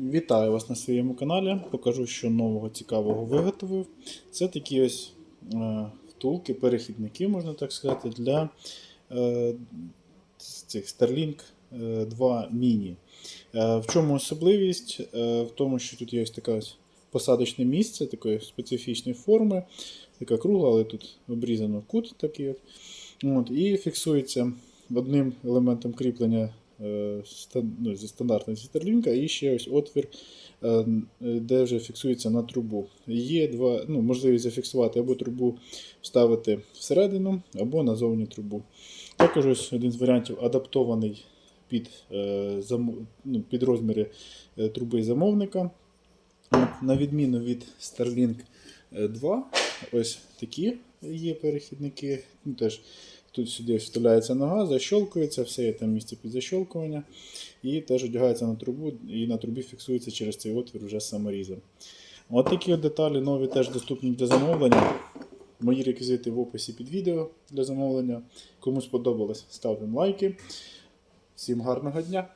Вітаю вас на своєму каналі. Покажу, що нового цікавого виготовив. Це такі ось е, втулки, перехідники, можна так сказати, для е, цих Starlink е, 2 Mini. Е, в чому особливість? В тому, що тут є ось таке ось посадочне місце такої специфічної форми, така кругла, але тут обрізано кут такий. От. І фіксується одним елементом кріплення ну, зі стандартного Starlink, і ще ось отвір, е, де вже фіксується на трубу. Є два, ну, можливість зафіксувати або трубу вставити всередину, або назовні трубу. Також ось один з варіантів адаптований під, е, ну, під розміри е, труби замовника. На відміну від Starlink е, 2, ось такі є перехідники. Ну, теж Тут сюди вставляється нога, защолкується, все є там місце під защолкування. І теж одягається на трубу, і на трубі фіксується через цей отвір вже саморізом. От такі от деталі нові теж доступні для замовлення. Мої реквізити в описі під відео для замовлення. Кому сподобалось, ставимо лайки. Всім гарного дня!